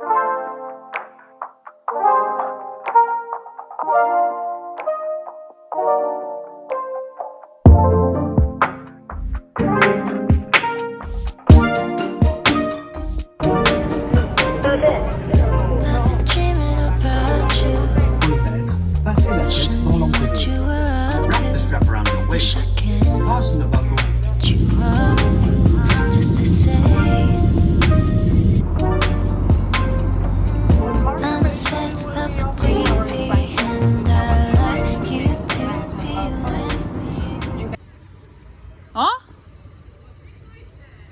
Thank you.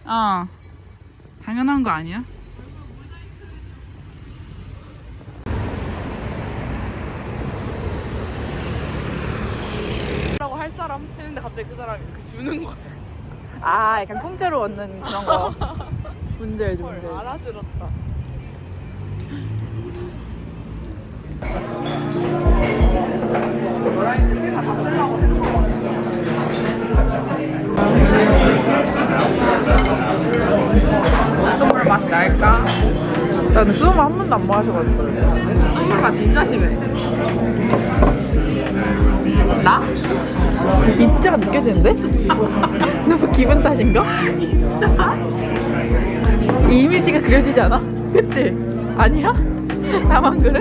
어. 당연한 거 아니야? 라고 할 사람 했는데 갑자기 그 사람이 그 주는 거 아, 약간 공짜로 얻는 그런 거. 문제 알지, 문제 알지. 알아들었다. 수돗물 맛이 날까? 나는 수돗물 한 번도 안 마셔가지고. 수돗물 맛 진짜 심해. 나? 입자가 느껴지는데? 너무 기분 탓인가? 이 이미지가 그려지지 않아? 그치? 아니야? 나만 그래?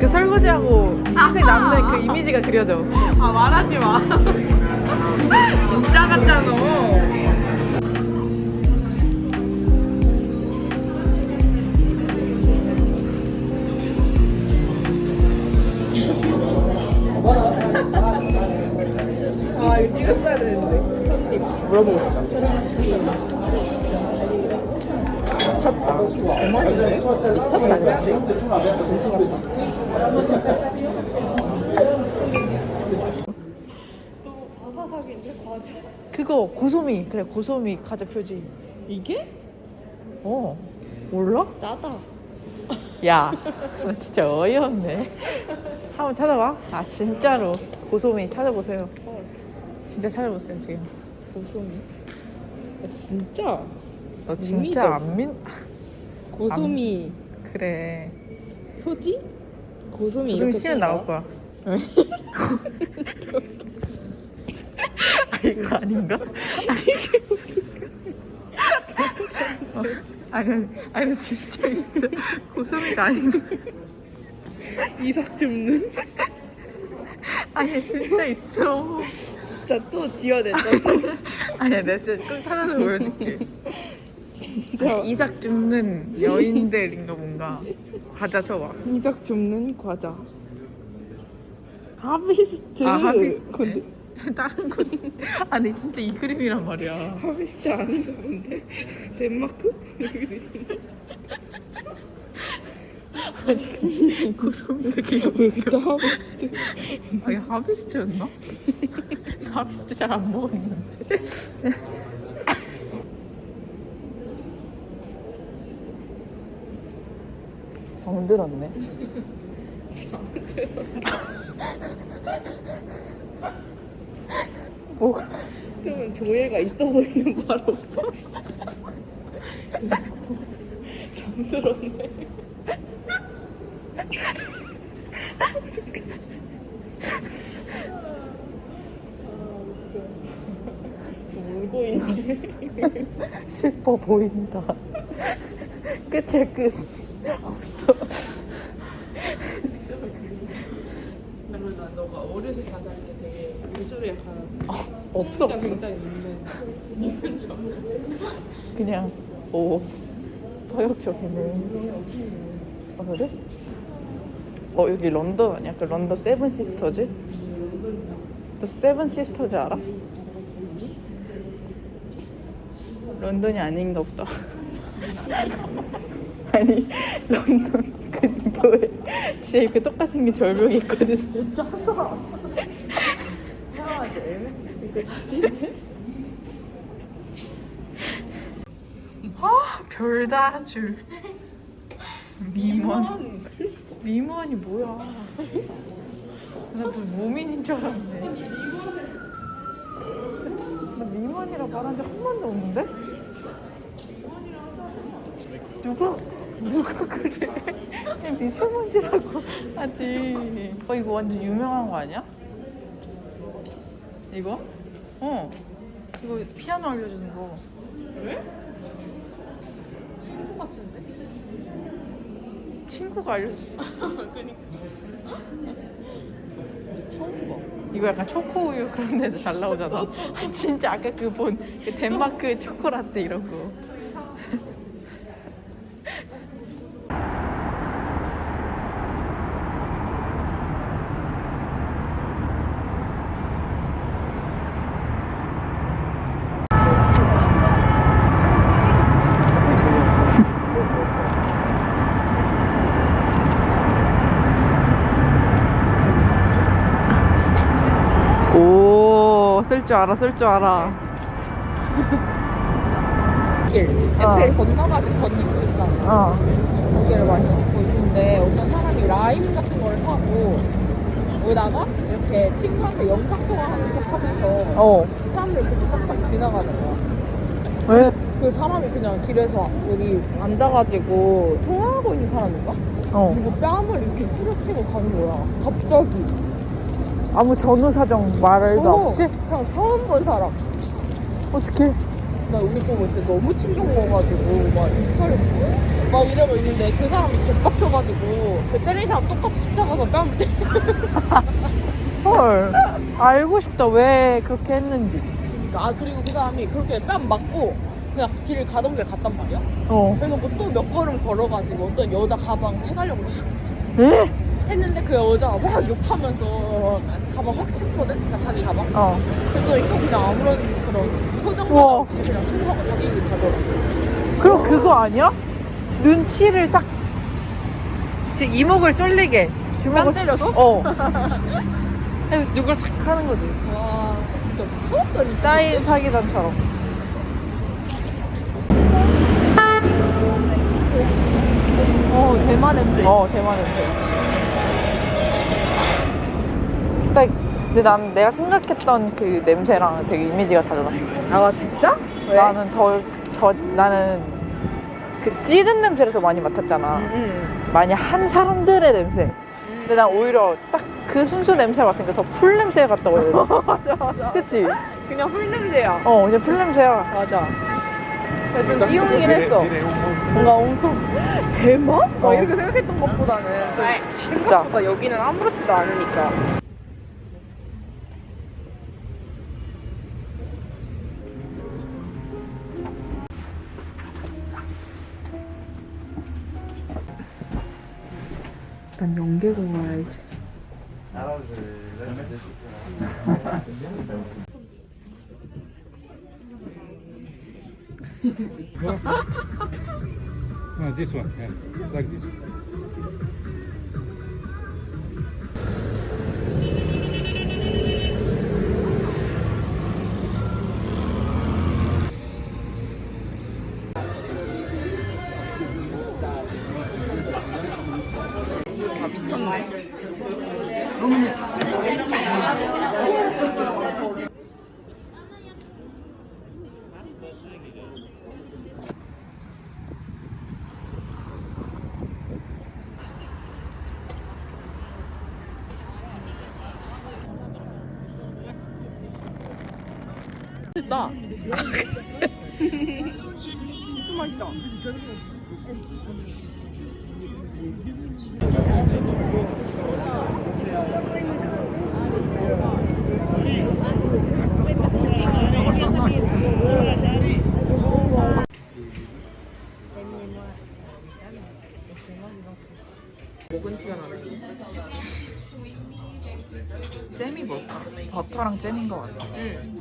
그 설거지하고 인생 남는 그 이미지가 그려져. 아 말하지 마. 진짜 같잖아. 아 찍었어야 되는데. 물어보고 싶다. 바사삭인데 과자. 그거 고소미 그래 고소미 과자 표지. 이게? 어 몰라? 짜다. 야, 너 진짜 어이없네. 한번 찾아봐. 아 진짜로 고소미 찾아보세요. 진짜 찾아보세요 지금. 고소미. 아, 진짜 너못 진짜. 안 믿? 고소미 그래. 표지? 고소미 고소미 이렇게 치면. 나올 거야. 아 이거 아닌가? 어, 아니 아니 아니 진짜 있어. 고소미가 아닌가? 이삭 줍는? 아니 진짜 있어. 진짜 또 지어냈다. 아니야 내가 진짜 꼭 찾아서 보여줄게. 진짜 이삭 줍는 여인들인가 뭔가 과자 쳐봐. 이삭 줍는 과자. 하비스트. 아 하비스트. 근데 다른 거 아니 진짜 이 그림이란 말이야. 하비스트 아닌가 본데. 덴마크? 왜 웃겨. 그때 하비스트? 아니 하비스트였나? 나 하비스트 잘 안 먹었는데. 병들었네. 뭐가 좀 조예가 있어 보이는 말 없어? 잠들었네. 울고 있네. 슬퍼 보인다. 끝이야 끝. 없어. 너가 어르신 가자 미술에 약간 없어 흥미가 없어. 굉장히 있는 있는. 그냥 오 파격적이네. 아 그래? 어 여기 런던 아니야? 그 런던 세븐 시스터즈? 너 세븐 시스터즈 알아? 런던이 아닌가 보다. 아니 런던 그 교회 진짜 이렇게 똑같은 게 절벽이 있거든. 진짜. 아, 별다줄 미먼 미먼이 뭐야 나도 무민인 줄 알았네 나 미먼이라 말한 적 한 번도 없는데 누가 누가 그래? 미세먼지라고 하지. 어 이거 완전 유명한 거 아니야? 이거? 어. 이거 피아노 알려주는 거. 그래? 친구 같은데? 친구가 알려줬어. 그니까. 이거 약간 초코 우유 그런 데도 잘 나오잖아. 아, 진짜 아까 그본그 덴마크 초코라떼 이런 거. 줄 알아, 쓸 줄 알아. 길 어. 에펠 건너가지고 건너고 있잖아 어. 거기를 많이 걷고 있는데 어떤 사람이 라임 같은 걸 하고 여기다가 이렇게 친구한테 영상 통화하는 척 하면서 어. 사람들 그렇게 싹싹 지나가는 거야 왜? 그 사람이 그냥 길에서 여기 앉아가지고 통화하고 있는 사람인가? 어. 누구 뺨을 이렇게 후려치고 가는 거야 갑자기 아무 전후 사정 말도 어, 없이? 그냥 처음 본 사람 어떻게? 나 우리 보고 진짜 너무 충격 먹어가지고 막 이빨을 막 이러고 있는데 그 사람이 개빡쳐가지고 그 때린 사람 똑같이 쫓아가서 뺨을 때 헐. 알고 싶다. 왜 그렇게 했는지. 아 그리고 그 사람이 그렇게 뺨 맞고 그냥 길을 가던 길 갔단 말이야 어. 그래놓고 또몇 걸음 걸어가지고 어떤 여자 가방 채가려고 에? 했는데 그 여자가 막 욕하면서 가방 확 챙거든? 그러니까 자기 가방 어. 그랬더니 또 그냥 아무런 그런 표정도 우와. 없이 그냥 술하고 자기 길 가더라고 그럼 그거 아니야? 눈치를 딱, 제 이목을 쏠리게. 뺨 주먹을. 때려서? 어. 그래서 누굴 싹 하는 거지. 와 진짜 무서웠다 진짜 짜인 사기단처럼. 어 대만 냄새 어, 대만 냄새. 딱, 근데 난 내가 생각했던 그 냄새랑 되게 이미지가 달랐어. 아 진짜? 나는 더, 더, 나는 그 찌든 냄새를 더 많이 맡았잖아. 응. 많이 한 사람들의 냄새. 근데 난 오히려 딱 그 순수 냄새 맡으니까 더풀 냄새 같다고. 맞아 맞아 그치? 그냥 풀 냄새야 어, 그냥 풀 냄새야. 맞아 좀 띄우긴 했어. 뭔가 엄청 대만? 어. 막 이렇게 생각했던 것보다는 좀 진짜. 생각보다 여기는 아무렇지도 않으니까 난 연계공 와야지. No, this one, yeah, like this. 맛있다 목은 튀어나네 잼이 뭘까? 버터랑 잼인 것 같아. 응.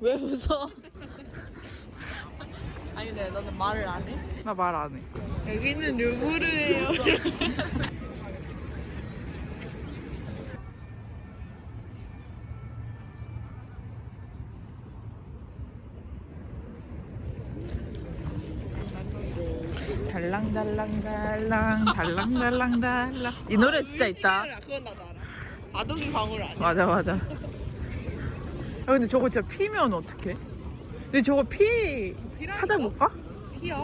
왜 웃어? 아니 근데 너는 말을 안 해? 나 말 안 해. 여기는 루브르예요. 달라? 달랑달랑달랑 이 노래 진짜 있다 그건 나도 알아. 아동이 방울 아니야. 맞아 맞아 야, 근데 저거 진짜 피면 어떡해 근데 저거 피 찾아볼까? 피야.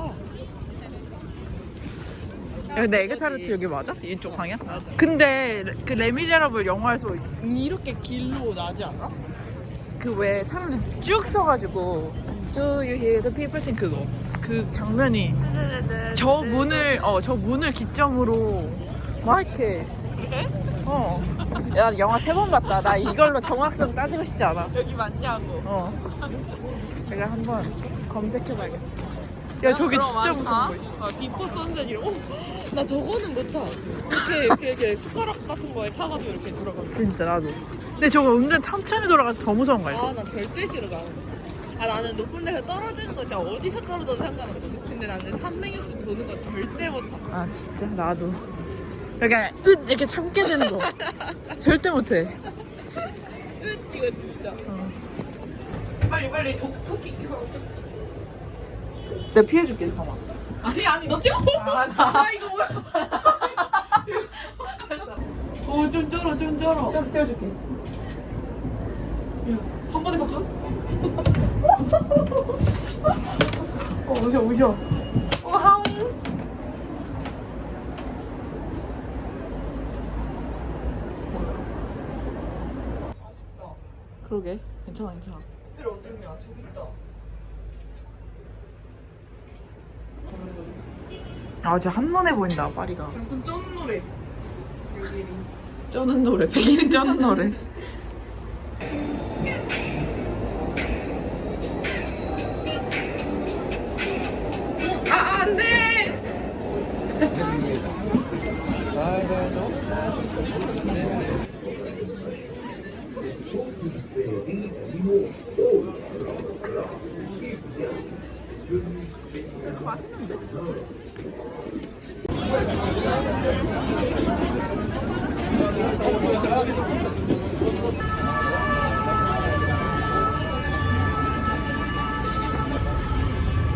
야, 근데 에그타르트 여기 맞아? 이쪽 방향? 맞아. 근데 그 레미제라블 영화에서 이렇게 길로 나지 않아? 그 왜 사람들 쭉 서가지고 Do you hear the people sing 그거 그 장면이 저 문을 어 저 문을 기점으로 막 이렇게 어. 야 영화 세 번 봤다. 나 이걸로 정확성 따지고 싶지 않아. 여기 맞냐고. 어. 내가 한번 검색해봐야겠어. 야 저기 진짜 무서운 거 있어. 아, 비포 선셋 이런. 오, 나 저거는 못 타. 이렇게 이렇게 이렇게 숟가락 같은 거에 타가지고 이렇게 들어가. 진짜 나도. 근데 저거 은근 천천히 돌아가서 더 무서운 거 알지? 아, 나 절대 싫어 나는. 아, 나는 높은 데서 떨어지는 거 진짜 어디서 떨어져도 상관없거든. 근데 나는 300m 도는 거 절대 못 타. 아 진짜 나도. 그냥 으 이렇게 참게 되는 거. 절대 못해. 으, 이거 진짜. 어. 빨리 빨리 도, 토끼 이거. 내가 피해줄게 잠깐만. 아니 아니 너 뛰어. 아, 나. 아 이거 뭐야? 오좀 쩔어 좀 쩔어. 좀 띄워줄게. 한 번에 바꿔? 어 우셔 우셔. 어. 그러게 괜찮아 괜찮아. 특별히 어딨냐? 저기 있다. 아 진짜 한눈에 보인다 파리가. 잠깐 쩌는 노래. 여기. 쩌는 노래 백일이 쩌는 노래.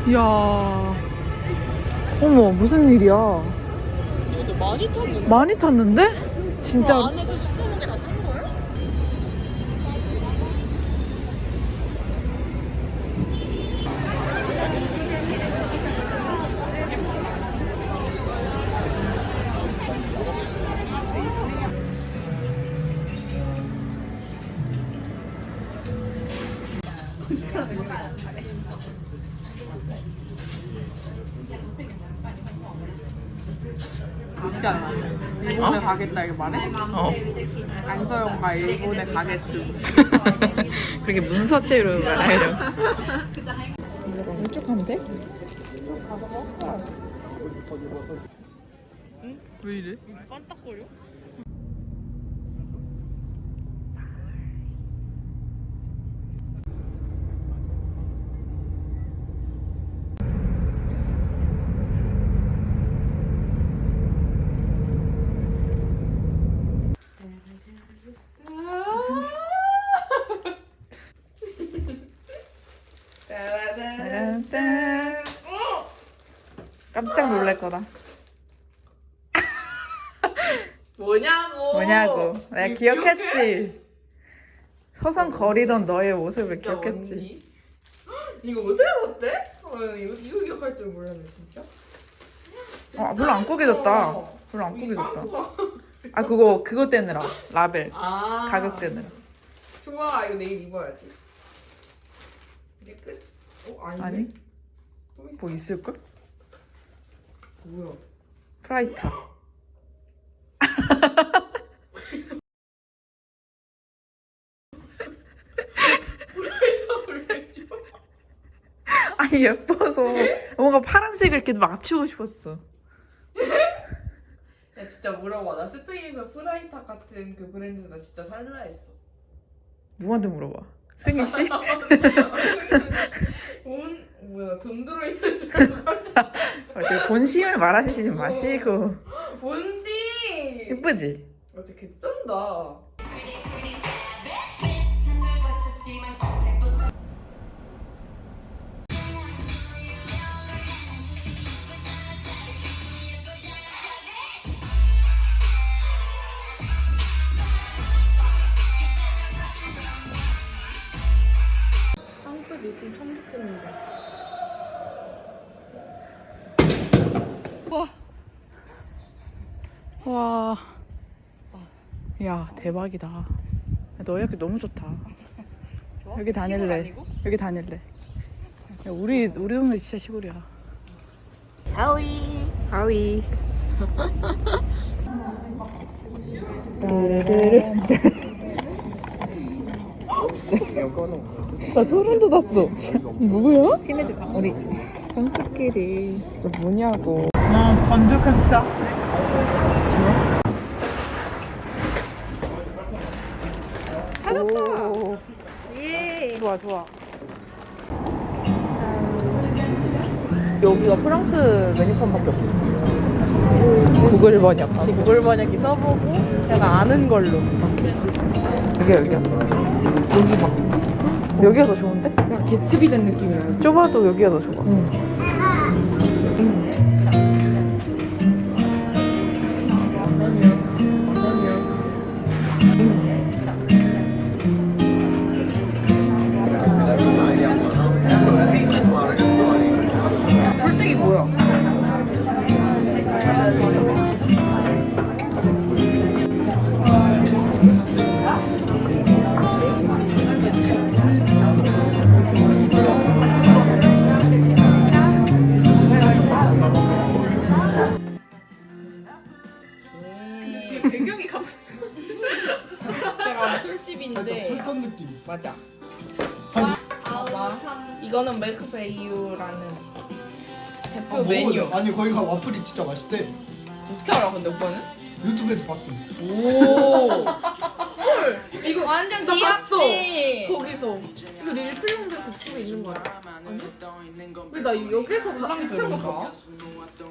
이야. 어머 무슨 일이야? 많이 탔는데. 많이 탔는데? 진짜 그 안에서 안서영과 일본에 가겠음. 그렇게 문서체로 말하려고. 쭉 가면 돼? 왜 이래? 깜딱거려? 따란딴. 깜짝 놀랄 거다. 뭐냐고. 뭐냐고. 내가 이- 기억했지. 서성 거리던 너의 모습을 진짜 기억했지. 언니? 이거 어떻게 봤대? 어, 이거, 이거 기억할 줄 몰랐네 진짜. 어, 별로 안 꾸겨졌다. 별로 안 꾸겨졌다. 아 그거 그거 떼느라 라벨 아 가격 떼느라. 좋아 이거 내일 입어야지. 이게 끝? 어 아니네. 아니 또 있어. 뭐 있을 걸? 뭐야? 프라이타. 아니 예뻐서 뭔가 파란색을 이렇게 맞추고 싶었어. 야 진짜 물어봐. 나 스페인에서 프라이타 같은 그 브랜드 나 진짜 살라 했어. 누구한테 물어봐. 승희 씨? 돈 뭐야 돈 들어있는 줄 알고 깜짝 어, 지금 본심을 말하시지 마시고 본디. 예쁘지? 어제 개쩐다. 야 대박이다. 너 여기 너무 좋다. 여기 다닐래. 여기 다닐래. 야, 우리 우리 동네 진짜 시골이야. 하위. 하위. 나 소름 돋았어. 누구야? 친해질 우리 선수끼리 진짜 뭐냐고. 어, 건조 캡사. 찾았다. 예. 좋아, 좋아. 여기가 프랑스 메뉴판밖에 없어. 구글 번역. 구글 번역기 써보고 내가 아는 걸로. 여기야, 여기야. 여기 봐. 여기가 더 좋은데? 약간 개츠비 된 느낌이야. 좁아도 여기가 더 좋아. 풀 맞아. 봐봐. 이거는 메이크베이유라는 대표 아, 메뉴. 먹어보자. 아니 거기가 와플이 진짜 맛있대. 어떻게 알아 근데 오빠는? 유튜브에서 봤어. 오. 이거 완전 나 봤어. 귀엽지. 거기서 이거 릴플용된 국집에 있는 거야 아니? 왜나 여기서 비슷한 거 봐?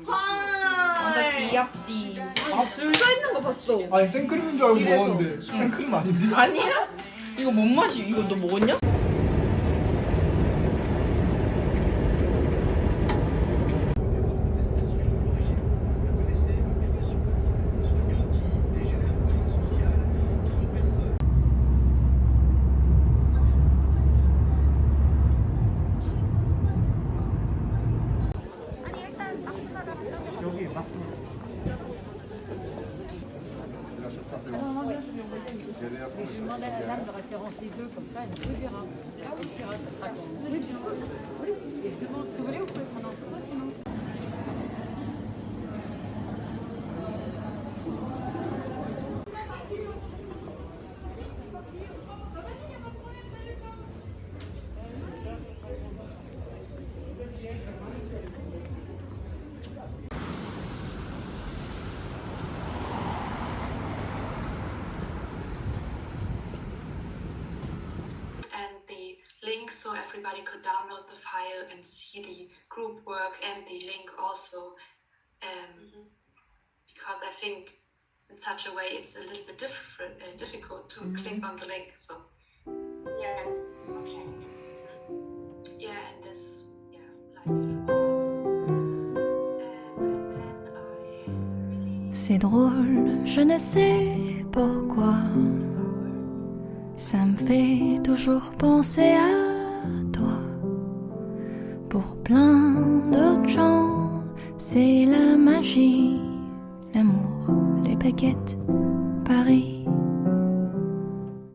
완전 귀엽지. 아 줄서 있는 거 봤어 아니 생크림인 줄 알고 이래서. 먹었는데 생크림 아닌데? 아니야? 이거 뭔 맛이? 이거 너 먹었냐? Everybody could download the file and see the group work and the link also um, because I think in such a way it's a little bit different uh, difficult to click on the link so. Yes. Okay. Yeah and this yeah like it was. And then I really C'est drôle, je ne sais pourquoi. Ça me fait toujours penser à toi. Pour plein d'autres gens, c'est la magie, l'amour, les baguettes.